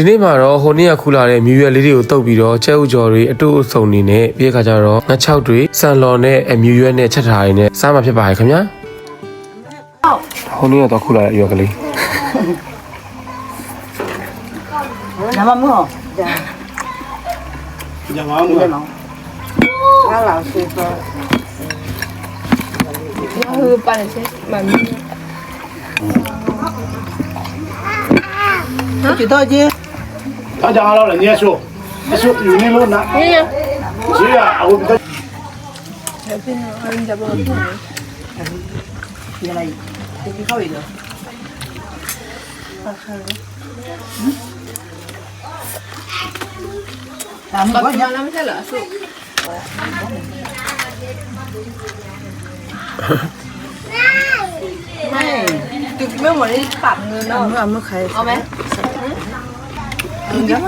ဒီနေ့မှာတော့ဟိုနေ့ကခူလာတဲ့မြူရွက်လေးတွေကိုတုပ်ပြီးတော့ချဲဥကြော်တွေအတူအဆုံနေနဲ့ပြည့်ခါကြတော့ငါးချောက်တွေဆန်လော်နဲ့အမြူရွက်နဲ့ချက်ထားရင်းနဲ့စားမှာဖြစ်ပါရဲ့ခင်ဗျာဟိုနေ့ကတော့ခူလာတဲ့အရွက်ကလေးနမမောညမောင်းလို့ငါလာစေတော့ဘာလို့ပါလဲမမီး chị thôi chứ ta chẳng lo là nhé chú chú dù ni luôn nè nhé chú à ông ta giờ này thì cái khâu gì được làm có nhiều lắm thế là sụp này từ cái mới mà đi tạm người nào mà mới không ờ, em ညမ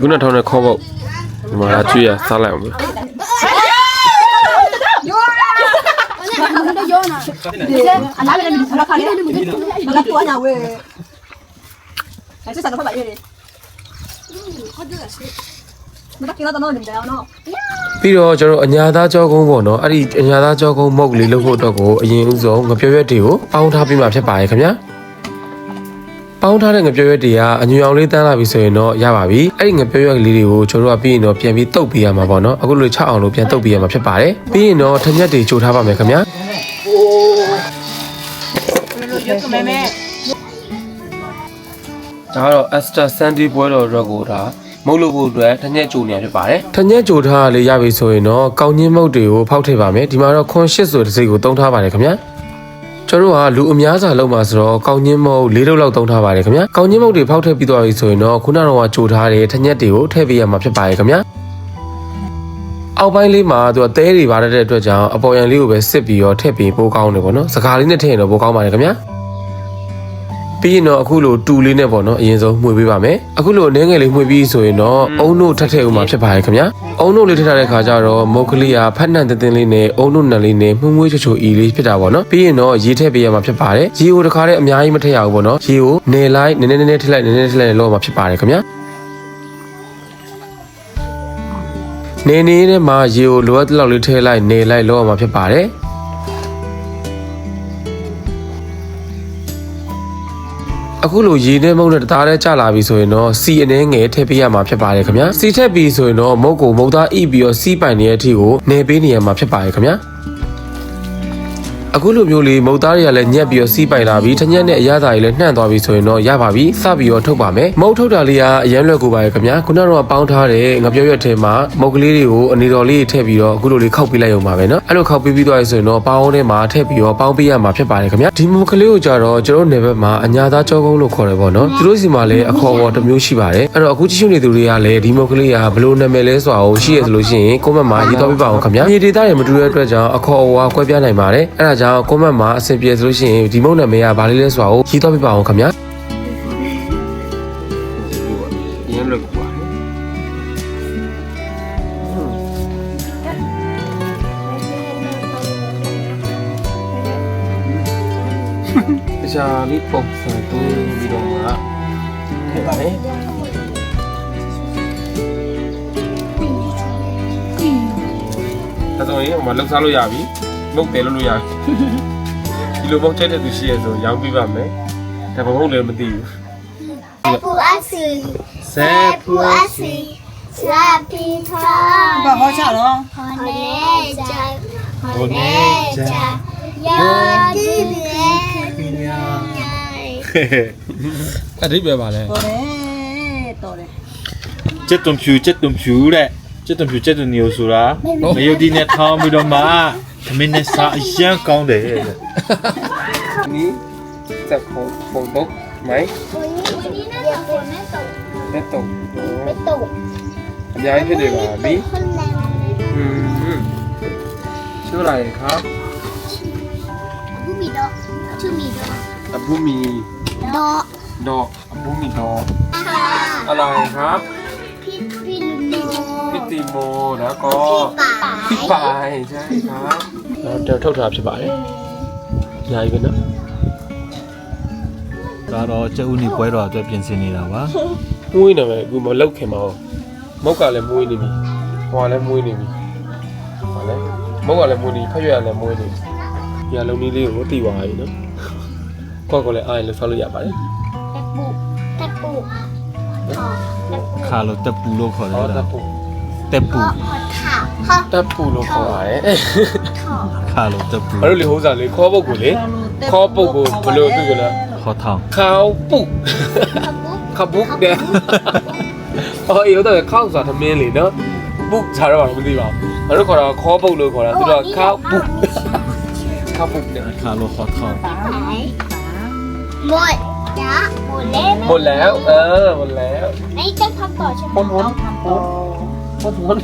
ခုနထောင်းတဲ့ခေါ်ပေါ့ဒီမှာလာကြည့်ရစားလိုက်အောင်ပဲယောနာဒီကအလားလည်းမင်းခါခါလေးမကတော့ညာဝဲ ရစားလိုက်အောင်မယ်ပြီးတော့ကျွန်တော်အညာသားကြောကုန်းပေါ့နော်အဲ့ဒီအညာသားကြောကုန်းမုတ်လေးလုပ်ဖို့အတွက်ကိုအရင်ဦးဆုံးငပြောရွက်တွေကိုပေါင်းထားပြီးမှဖြစ်ပါရဲ့ခင်ဗျာပေါင်းထားတဲ့ငပြောရွက်တွေကအညူအောင်လေးတန်းလာပြီဆိုရင်တော့ရပါပြီအဲ့ဒီငပြောရွက်ကလေးတွေကိုကျွန်တော်တို့ကပြီးရင်တော့ပြန်ပြီးတုပ်ပေးရမှာပေါ့နော်အခုလို6အောင်လို့ပြန်တုပ်ပေးရမှာဖြစ်ပါတယ်ပြီးရင်တော့ထညက်တွေကြိုထားပါမယ်ခင်ဗျာ妹妹， ဒါကတော့ Esther Sandy ပွဲတော်အတွက်ကိုဒါမုတ်လို့ဖို့အတွက်ထညက်ကြိုနေရဖြစ်ပါတယ်ထညက်ကြိုထားလေးရပြီဆိုရင်တော့ကောင်းချင်းမုတ်တွေကိုဖောက်ထည့်ပါမယ်ဒီမှာတော့ခွန်ရှစ်ဆိုတဲ့စိတ်ကိုတုံးထားပါတယ်ခင်ဗျာကျွန်တော်တို့ကလူအများစာလုံးမှာဆိုတော့ကောင်းချင်းမုတ်၄လုံးလောက်တုံးထားပါတယ်ခင်ဗျာကောင်းချင်းမုတ်တွေဖောက်ထည့်ပြီးသွားပြီဆိုရင်တော့ခုနကတော့ကြိုထားတဲ့ထညက်တွေကိုထည့်ပေးရမှာဖြစ်ပါတယ်ခင်ဗျာအောက်ပိုင်းလေးမှာသူကတဲတွေပါတဲ့အတွက်ကြောင့်အပေါ်ယံလေးကိုပဲစစ်ပြီးတော့ထည့်ပြီးပိုးကောင်းတယ်ပေါ့နော်စကားလေးနဲ့ထည့်ရင်တော့ပိုးကောင်းပါတယ်ခင်ဗျာ ပြီးရင်တော့အခုလိုတူလေးနဲ့ပေါ့နော်အရင်ဆုံးမှွေပေးပါမယ်အခုလိုအနေငယ်လေးမှွေပြီးဆိုရင်တော့အုံတို့ထက်ထည့်ဦးမှာဖြစ်ပါရဲ့ခင်ဗျာအုံတို့လေးထည့်ထားတဲ့ခါကျတော့မုတ်ကလေးကဖက်နှံတင်းတင်းလေးနဲ့အုံတို့နံလေးနဲ့မှုံမွေးချွချိုအီလေးဖြစ်တာပေါ့နော်ပြီးရင်တော့ရေထည့်ပေးရမှာဖြစ်ပါတယ်ရေကိုတခါတည်းအများကြီးမထည့်ရဘူးပေါ့နော်ရေကိုနေလိုက်နည်းနည်းနည်းနည်းထည့်လိုက်နည်းနည်းထည့်လိုက်လို့မှာဖြစ်ပါတယ်ခင်ဗျာနေနေနဲ့မှာရေကိုလိုအပ်တဲ့လောက်လေးထည့်လိုက်နေလိုက်လောက်မှာဖြစ်ပါတယ် အခုလိုရေနဲ့မုတ်နဲ့တသားတည်းကျလာပြီဆိုရင်တော့စီအနေငယ်ထည့်ပေးရမှာဖြစ်ပါတယ်ခင်ဗျာစီထည့်ပြီးဆိုရင်တော့မုတ်ကိုမုတ်သားဣပြီးတော့စီးပိုင်နေတဲ့အထိကိုနေပေးနေရမှာဖြစ်ပါတယ်ခင်ဗျာ အခုလိုမျိုးလေးမုတ်သားတွေကလည်းညက်ပြီးတော့စီးပိုင်လာပြီးထညက်နဲ့အရသာတွေလည်းနှံ့သွားပြီဆိုရင်တော့ရပါပြီစပြီးတော့ထုတ်ပါမယ်မုတ်ထုတ်တာလေးကအရန်လွယ်ကူပါရဲ့ခင်ဗျာခုနကတော့ပေါင်းထားတဲ့ငပြောရွက်ထဲမှာမုတ်ကလေးတွေကိုအနေတော်လေးထည့်ပြီးတော့အခုလိုလေးခောက်ပေးလိုက်ရုံပါပဲနော်အဲ့လိုခောက်ပေးပြီးသွားရဆိုရင်တော့ပေါင်းထဲမှာထည့်ပြီးတော့ပေါင်းပေးရမှာဖြစ်ပါတယ်ခင်ဗျာဒီမုတ်ကလေးကိုကြတော့ကျွန်တော်နယ်ဘက်မှာအညာသားကြောကုန်းလို့ခေါ်တယ်ပေါ့နော်သူတို့စီမှာလည်းအခေါ်ပေါ်တစ်မျိုးရှိပါတယ်အဲ့တော့အခုကြည့်ရှုနေသူတွေကလည်းဒီမုတ်ကလေးကဘလို့နာမည်လဲဆိုတာကိုရှိရဆိုလို့ရှိရင် comment မှာရေးသွားပေးပါအောင်ခင်ဗျာမြေဒေတာတွေမတူတဲ့အတွက်ကြောင့်အခေါ်အဝါကွဲပြားနိုင်ပါတယ်အဲ့ဒါကြောင့်ကွန်မန့်မှာအဆင်ပြေဆိုလို့ရှိရင်ဒီမုတ်နာမည်ကဘာလေးလဲဆိုတာကိုရေးတော့ပြပါအောင်ခင်ဗျာရင်းလို့ပါတယ်တခြားလေးပုံစံတူပြီးတော့မှထည့်ပါမယ်အဲဆိုရင်ဟိုမှာလှုပ်ရှားလို့ရပြီ မုတ်တယ်လို့လို့ရတယ်ဒီလိုမုတ်ချက်တဲ့သူရှိရဆိုရောင်းပေးပါမယ်ဒါမှမဟုတ်လည်းမသိဘူးအပူအစီဆဲပူအစီဆာပီသာဘာဟောချတော့ဟောနေချာဟောနေချာယာတိလေခင်ဗျာအဓိပ္ပာယ်ပါလဲဟောနေတော်တယ်ချက်တုံဖြူချက်တုံဖြူတဲ့ချက်တုံဖြူချက်တုံညိုဆိုတာမယုတ်ဒီနဲ့ထောင်းပြီးတော့မှ သမင်းနဲ့စားအရန်ကောင်းတယ်တဲ့ นี่จะโคโคตกไหม ไม่ตก ไม่ตก ย้ายพี่เดี๋ยวมา เป็ บี นคนแรง อืมชื่ออะไรครับ ผู้มีดอกชื่อมีดอก อับบุมี ดอก ดอกอับ บูมีดอกอะไรครับ พี่พี่ลุงโม พี่ติโมแล้วก็ ป๋า พี่ปายใช่ครับ တော့ထုတ်ထားဖြစ်ပါတယ်။ညာကြီးပဲနော်။ဒါတော့ကျုပ်ဦးနေပွဲတော်အတွက်ပြင်ဆင်နေတာပါ။မွေးနေမယ်အခုမလောက်ခင်ပါဘူး။မောက်ကလည်းမွေးနေပြီ။ဟိုကလည်းမွေးနေပြီ။ဟောလဲမောက်ကလည်းမွေးနေဖက်ရွက်ကလည်းမွေးနေပြီ။ညာလုံးလေးလေးကိုတိသွားပြီနော်။ကောက်ကလည်းအားရင်လှောက်လို့ရပါတယ်။တက်ပူတက်ပူ။ခါလို့တက်ပူလို့ခေါ်တယ်လား။တက်ပူ။တက်ပူ။ ဟောထာဟော တပ်ပူလို့ခေါ်ပါတယ် ခါလို့တက်ပူ ဘာလို့လေဟိုးစားလေခေါ်ပုတ်ကိုလေခေါ်ပုတ်ကိုဘယ်လိုသိကြလဲ ခေါ်ထောင် ခေါက်ပုတ်ခပုတ်တဲ့အော်အေးတော့ခေါက်ဆိုတာသမင်းလေနော်ပုတ်စားတော့မသိပါဘူးငါတို့ခေါ်တာခေါ်ပုတ်လို့ခေါ်တာသူတို့ကခေါက်ပုတ်ခေါက်ပုတ်တဲ့ ခါလို့ခေါ်ထောင် ไหนหมดจ้ะหมดแล้ว หมดแล้ว เออหมดแล้ว ไอ้จะทำต่อใช่ไหม พ้นพ้นพ้นพ้นพ้นพร้อม โ Fotboll.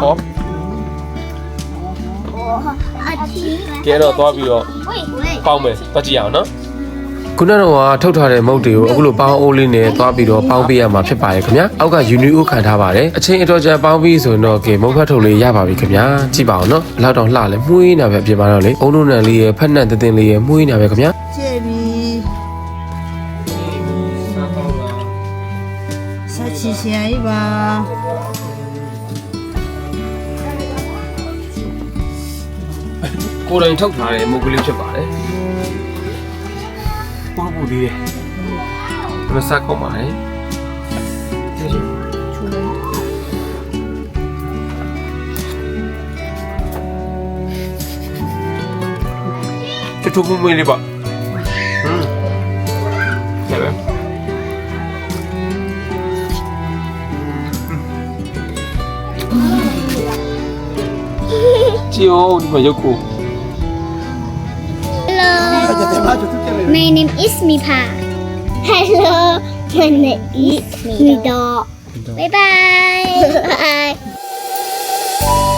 Hop. ကဲတော့သွားပြီးတော့ပေါက်မယ်သွားကြည့်အောင်နော်ခုနကတော့ထုတ်ထားတဲ့မုတ်တွေကိုအခုလိုပေါင်းအိုးလေးနဲ့သွားပြီးတော့ပေါင်းပေးရမှာဖြစ်ပါရဲ့ခင်ဗျာအောက်ကယူနီအိုးခံထားပါတယ်အချိန်အတော်ကြာပေါင်းပြီးဆိုရင်တော့ကဲမုတ်ဖတ်ထုတ်လေးရပါပြီခင်ဗျာကြည့်ပါအောင်နော်ဘလောက်တော့လှလဲမှုရင်းနာပဲပြင်ပါတော့လေအုံလုံးနံလေးရဲ့ဖက်နှံတင်တင်လေးရဲ့မှုရင်းနာပဲခင်ဗျာ ကျဲပြီဆက်ချီစရာကြီးပါကိုယ်တိုင်ထုတ်ထားတဲ့မုတ်ကလေးဖြစ်ပါတယ်ပူပူလေးရဲ့မဆက်ကောင်းပါတယ်ကျေးဇူးချူချူမွေးမွေးလေးပါ ကြည့်အောင်ဒီမှာရုပ်ကို Hello My name is Mipa Hello My name is Mido Bye bye Bye